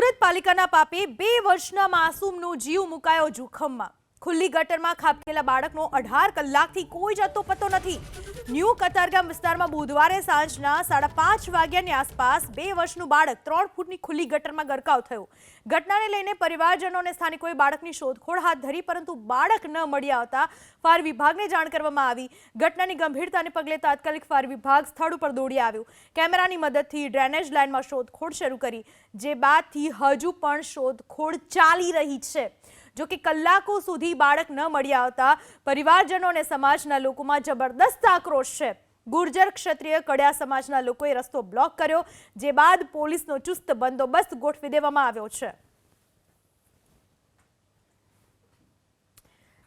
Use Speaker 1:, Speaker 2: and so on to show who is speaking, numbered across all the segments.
Speaker 1: સુરત પાલિકાના પાપે બે વર્ષના માસૂમનો જીવ મુકાયો જોખમમાં. ખુલ્લી ગટરમાં ખાબકેલા બાળકનો અઢાર કલાકથી કોઈ જતો પતો નથી. ન્યૂ કતારગામ વિસ્તારમાં બુધવારે સાંજના સાડા પાંચ વાગ્યાની આસપાસ બે વર્ષનું બાળક ત્રણ ફૂટની ખુલ્લી ગટરમાં ગરકાવ થયો. ઘટનાને લઈને પરિવારજનો અને સ્થાનિકોએ બાળકની શોધખોળ હાથ ધરી, પરંતુ બાળક ન મળી આવતા ફાયર વિભાગને જાણ કરવામાં આવી. ઘટનાની ગંભીરતાને પગલે તાત્કાલિક ફાયર વિભાગ સ્થળ ઉપર દોડી આવ્યું. કેમેરાની મદદથી ડ્રેનેજ લાઇનમાં શોધખોળ શરૂ કરી, જે બાદથી હજુ પણ શોધખોળ ચાલી રહી છે. જો કે કલાકો સુધી બાળક ન મળી આવતા પરિવારજનો અને સમાજના લોકોમાં જબરદસ્ત આક્રોશ છે. ગુર્જર ક્ષત્રિય કડિયા સમાજના લોકોએ રસ્તો બ્લોક કર્યો, જે બાદ પોલીસનો ચુસ્ત બંદોબસ્ત ગોઠવી દેવામાં આવ્યો છે.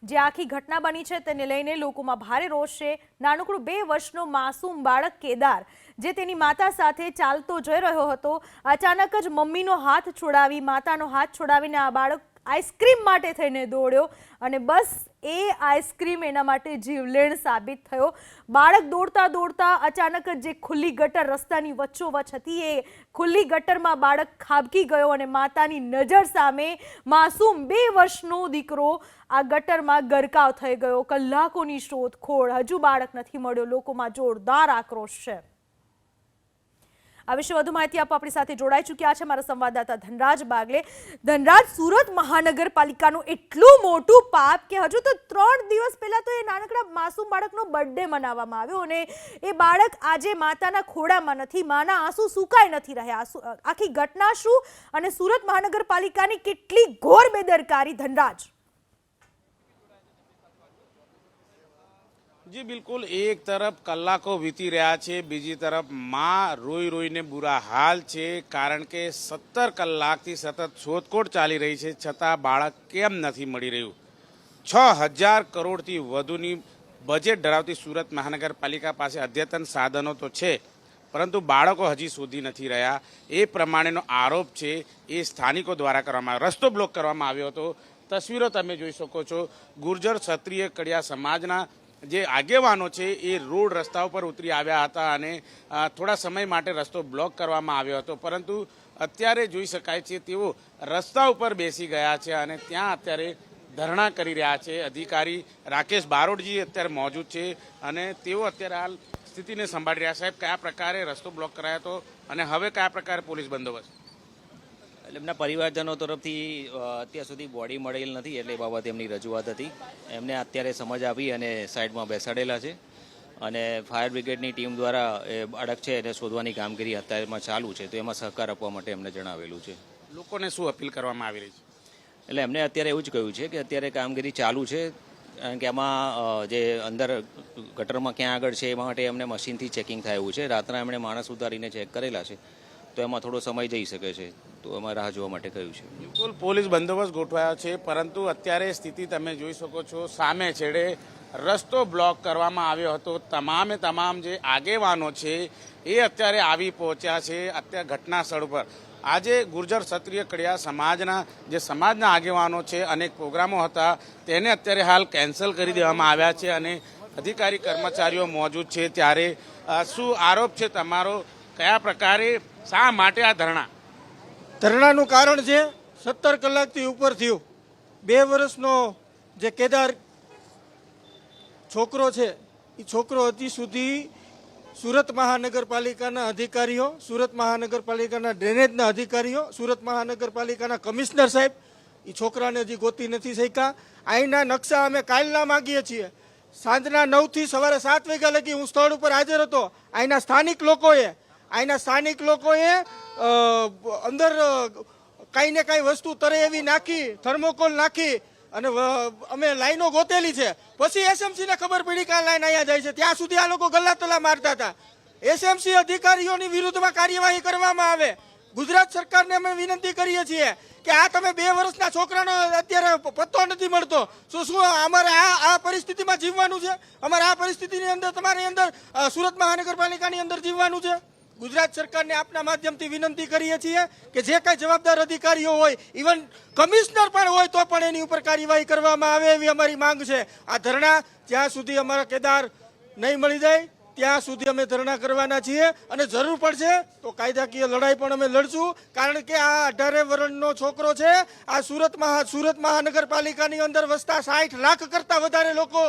Speaker 1: જે આખી ઘટના બની છે તેને લઈને લોકોમાં ભારે રોષ છે. નાનકડું બે વર્ષનો માસૂમ બાળક કેદાર, જે તેની માતા સાથે ચાલતો જઈ રહ્યો હતો, અચાનક જ મમ્મીનો હાથ છોડાવી, માતાનો હાથ છોડાવીને આ બાળક આઈસ્ક્રીમ માટે થઈને દોડ્યો અને બસ એ આઈસ્ક્રીમ એના માટે જીવલેણ સાબિત થયો. બાળક દોડતા દોડતા અચાનક જ જે ખુલ્લી ગટર રસ્તાની વચ્ચોવચ હતી એ ખુલ્લી ગટરમાં બાળક ખાબકી ગયો અને માતાની નજર સામે માસૂમ બે વર્ષનો દીકરો આ ગટરમાં ગરકાવ થઈ ગયો. કલાકોની શોધખોળ હજુ બાળક નથી મળ્યો. લોકોમાં જોરદાર આક્રોશ છે. આ વિશે વધુ માહિતી આપવા આપણી સાથે જોડાઈ ચૂક્યા છે મારા સંવાદદાતા ધનરાજ બાગલે. ધનરાજ, સુરત મહાનગરપાલિકાનું એટલું મોટું પાપ કે હજુ તો ત્રણ દિવસ પહેલાં તો એ નાનકડા માસૂમ બાળકનો બર્થડે મનાવવામાં આવ્યો અને એ બાળક આજે માતાના ખોડામાં નથી, માના આંસુ સુકાઈ નથી રહ્યા. આખી ઘટના શું અને સુરત મહાનગરપાલિકાની કેટલી ઘોર બેદરકારી ધનરાજ?
Speaker 2: જી બિલકુલ એક તરફ કલાકો વીતી રહ્યા છે બીજી તરફમાં રોઈ રોઈને બુરા હાલ છે કારણ કે સત્તર કલાકથી સતત શોધખોળ ચાલી રહી છે છતાં બાળક કેમ નથી મળી રહ્યું છ હજાર કરોડથી વધુની બજેટ ધરાવતી સુરત મહાનગરપાલિકા પાસે અદ્યતન સાધનો તો છે પરંતુ બાળકો હજી શોધી નથી રહ્યા. એ પ્રમાણેનો આરોપ છે, એ સ્થાનિકો દ્વારા કરવામાં, રસ્તો બ્લોક કરવામાં આવ્યો હતો. તસવીરો તમે જોઈ શકો છો. ગુર્જર ક્ષત્રિય કડિયા સમાજના જે આગેવાનો છે એ રોડ રસ્તા ઉપર ઉતરી આવ્યા હતા અને થોડા સમય માટે રસ્તો બ્લોક કરવામાં આવ્યો હતો. પરંતુ અત્યારે જોઈ શકાય છે તેઓ રસ્તા ઉપર બેસી ગયા છે અને ત્યાં અત્યારે ધરણા કરી રહ્યા છે. અધિકારી રાકેશ બારોડજી અત્યારે મોજૂદ છે અને તેઓ અત્યારે હાલ સ્થિતિને સંભાળી રહ્યા સાહેબ, કયા પ્રકારે રસ્તો બ્લોક કરાયો હતો અને હવે કયા પ્રકારે પોલીસ બંદોબસ્ત?
Speaker 3: એટલે એમના પરિવારજનો તરફથી અત્યાર સુધી બોડી મળેલ નથી એટલે એ બાબતે એમની રજૂઆત હતી. એમને અત્યારે સમજ આપી અને સાઈડમાં બેસાડેલા છે. અને ફાયર બ્રિગેડની ટીમ દ્વારા એ બાળક છે એને શોધવાની કામગીરી અત્યારેમાં ચાલુ છે. તો એમાં સહકાર આપવા માટે એમને જણાવેલું છે.
Speaker 2: લોકોને શું અપીલ કરવામાં આવી રહી છે?
Speaker 3: એટલે એમને અત્યારે એવું જ કહ્યું છે કે અત્યારે કામગીરી ચાલુ છે. કારણ કે એમાં જે અંદર ગટરમાં ક્યાં આગળ છે એ માટે એમને મશીનથી ચેકિંગ થાય એવું છે. રાતના એમણે માણસ ઉતારીને ચેક કરેલા છે. તો એમાં થોડો સમય જઈ શકે છે. તો અમારે રાહ જોવા માટે કહ્યું છે?
Speaker 2: બિલકુલ, પોલીસ બંદોબસ્ત ગોઠવાયો છે, પરંતુ અત્યારે સ્થિતિ તમે જોઈ શકો છો, સામે છેડે રસ્તો બ્લોક કરવામાં આવ્યો હતો. તમામે તમામ જે આગેવાનો છે એ અત્યારે આવી પહોંચ્યા છે અત્યારે ઘટના સ્થળ પર આજે ગુર્જર ક્ષત્રિય કડિયા સમાજના જે સમાજના આગેવાનો છે, અનેક પ્રોગ્રામો હતા, તેને અત્યારે હાલ કેન્સલ કરી દેવામાં આવ્યા છે અને અધિકારી કર્મચારીઓ મોજૂદ છે. ત્યારે શું આરોપ છે તમારો? કયા પ્રકારે, શા માટે આ ધરણા?
Speaker 4: ધરણાનું કારણ છે સત્તર કલાકથી ઉપર થયું. બે વર્ષનો જે કેદાર છોકરો છે એ છોકરો હજી સુધી સુરત મહાનગરપાલિકાના અધિકારીઓ, સુરત મહાનગરપાલિકાના ડ્રેનેજના અધિકારીઓ, સુરત મહાનગરપાલિકાના કમિશનર સાહેબ એ છોકરાને હજી ગોતી નથી શક્યા. અહીંના નકશા અમે કાલના માગીએ છીએ. સાંજના નવથી સવારે સાત વાગ્યા લગી હું સ્થળ ઉપર હાજર હતો. અહીંના સ્થાનિક લોકોએ અહીંના સ્થાનિક લોકોએ અંદર કાંઈ ને કાંઈ વસ્તુ તરે એવી નાખી, થર્મોકોલ નાખી અને અમે લાઈનો ગોતેલી છે. પછી એસએમસી ને ખબર પડી કે આ લાઈન અહીંયા જાય છે. ત્યાં સુધી આ લોકો ગલ્લા તલા મારતા હતા. એસએમસી અધિકારીઓની વિરુદ્ધમાં કાર્યવાહી કરવામાં આવે. ગુજરાત સરકારને અમે વિનંતી કરીએ છીએ કે આ તમે બે વર્ષના છોકરાનો અત્યારે પત્તો નથી મળતો. શું શું અમારે આ આ પરિસ્થિતિમાં જીવવાનું છે? અમારે આ પરિસ્થિતિની અંદર તમારી અંદર સુરત મહાનગરપાલિકાની અંદર જીવવાનું છે? ગુજરાત સરકારને આપના માધ્યમથી વિનંતી કરીએ છીએ કે જે કાંઈ જવાબદાર અધિકારીઓ હોય ઇવન કમિશનર પણ હોય તો પણ એની ઉપર કાર્યવાહી કરવામાં આવે એવી અમારી માંગ છે. આ ધરણા જ્યાં સુધી અમારા કેદાર નહીં મળી જાય ત્યાં સુધી અમે ધરણા કરવાના છીએ અને જરૂર પડશે તો કાયદાકીય લડાઈ પણ અમે લડશું. કારણ કે આ અઢારે વર્ણનો છોકરો છે, આ સુરત મહા, સુરત મહાનગરપાલિકાની અંદર વસતા સાઠ લાખ કરતાં વધારે લોકો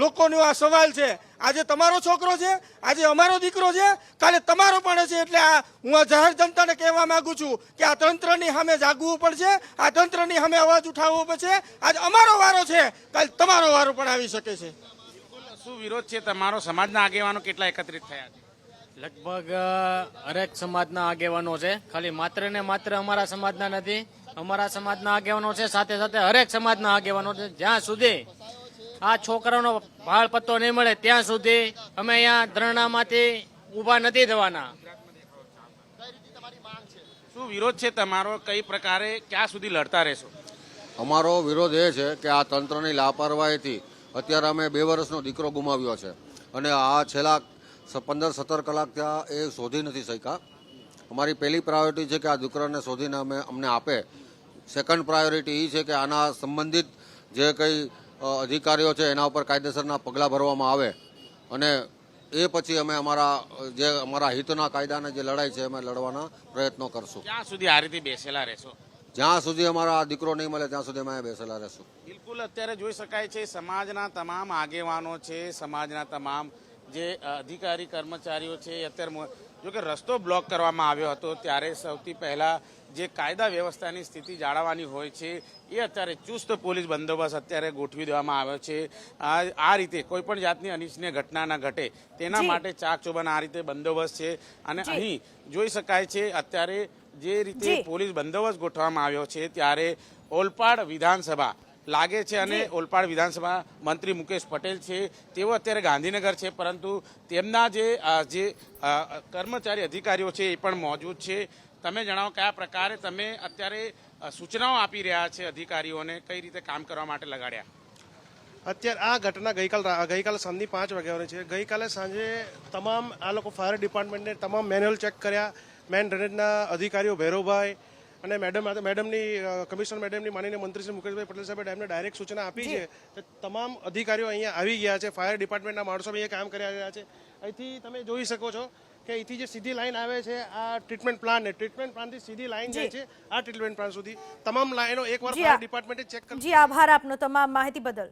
Speaker 4: લોકોનો આ સવાલ છે. આજે તમારો છોકરો છે, આજે અમારો દીકરો છે, કાલે તમારો પણ છે એટલે આ હું આ જાહેર જનતાને કહેવા માંગુ છું કે આ તંત્રની સામે જાગવું પડશે, આ તંત્રની સામે અવાજ ઉઠાવવો પડશે. આજ અમારો વારો છે, કાલે તમારો વારો પણ આવી શકે છે.
Speaker 2: શું વિરોધ છે તમારો? સમાજના આગેવાનો કેટલા એકત્રિત થયા છે?
Speaker 5: લગભગ હરેક સમાજના આગેવાનો છે. ખાલી માત્ર ને માત્ર અમારા સમાજના નથી અમારા સમાજના આગેવાનો છે. સાથે સાથે હરેક સમાજના આગેવાનો છે. જ્યાં સુધી આ છોકરાનો ભાળ પત્તો નહીં મળે ત્યાં સુધી અમે અહીંયા ધરણામાંથી ઊભા નથી થવાના.
Speaker 2: શું વિરોધ છે તમારો? કઈ પ્રકારે ક્યાં સુધી લડતા રહેશો?
Speaker 6: અમારો વિરોધ એ છે કે આ તંત્રની લાપરવાહીથી અત્યારે અમે બે વર્ષનો દીકરો ગુમાવ્યો છે. અને આ છેલ્લા પંદર, સત્તર કલાક ત્યાં એ શોધી નથી શક્યા. અમારી પહેલી પ્રાયોરિટી છે કે આ દીકરાને શોધીને અમે અમને આપે. સેકન્ડ પ્રાયોરિટી એ છે કે આના સંબંધિત જે કંઈ અધિકારીઓ છે એના ઉપર કાયદેસરના પગલાં ભરવામાં આવે. અને એ પછી અમે અમારા, જે અમારા હિતના કાયદાને જે લડાઈ છે અમે લડવાના પ્રયત્નો કરશું.
Speaker 2: ક્યાં સુધી આ રીતે બેસેલા રહેશો?
Speaker 6: જ્યાં સુધી અમારો આ દીકરો નહીં મળે ત્યાં સુધી અમે બેસેલા રહેશું.
Speaker 2: બિલકુલ અત્યારે જોઈ શકાય છે સમાજના તમામ આગેવાનો છે સમાજના તમામ જે અધિકારી કર્મચારીઓ છે એ અત્યારે જોકે રસ્તો બ્લોક કરવામાં આવ્યો હતો ત્યારે સૌથી પહેલાં જે કાયદા વ્યવસ્થાની સ્થિતિ જાળવવાની હોય છે એ અત્યારે ચુસ્ત પોલીસ બંદોબસ્ત અત્યારે ગોઠવી દેવામાં આવ્યો છે. આ આ રીતે કોઈ પણ જાતની અનિચ્છનીય ઘટના ના ઘટે તેના માટે ચાક ચોબાના આ રીતે બંદોબસ્ત છે. અને અહીં જોઈ શકાય છે અત્યારે જે રીતે પોલીસ બંદોબસ્ત ગોઠવવામાં આવ્યો છે ત્યારે ઓલપાડ વિધાનસભા લાગે છે અને ઓલપાડ વિધાનસભા મંત્રી મુકેશ પટેલ છે તેઓ અત્યારે ગાંધીનગર છે પરંતુ તેમના જે જે કર્મચારી અધિકારીઓ છે એ પણ મોજૂદ છે. તમે જણાવો કયા પ્રકારે તમે અત્યારે સૂચનાઓ આપી રહ્યા છે અધિકારીઓને કઈ રીતે કામ કરવા માટે લગાડ્યા?
Speaker 7: અત્યારે આ ઘટના ગઈકાલ ગઈકાલે સાંજની પાંચ વાગ્યાની છે. ગઈકાલે સાંજે તમામ આ લોકો ફાયર ડિપાર્ટમેન્ટને તમામ મેન્યુઅલ ચેક કર્યા. મેન ડ્રેનેજના અધિકારીઓ ભૈરવભાઈ અને મેડમ મેડમની કમિશનર મેડમની માનીને મંત્રી શ્રી મુકેશભાઈ પટેલ સાહેબે એમને ડાયરેક્ટ સૂચના આપી છે. કે તમામ અધિકારીઓ અહીંયા આવી ગયા છે. ફાયર ડિપાર્ટમેન્ટના માણસો અહીંયા કામ કરી રહ્યા છે. અહીંથી તમે જોઈ શકો છો કે અહીંથી જે સીધી લાઈન આવે છે આ ટ્રીટમેન્ટ પ્લાન ને ટ્રીટમેન્ટ પ્લાનથી સીધી લાઈન જાય છે આ ટ્રીટમેન્ટ પ્લાન સુધી. તમામ લાઈનો એકવાર ડિપાર્ટમેન્ટે ચેક કરી
Speaker 1: જી આભાર આપનો તમામ માહિતી બદલ.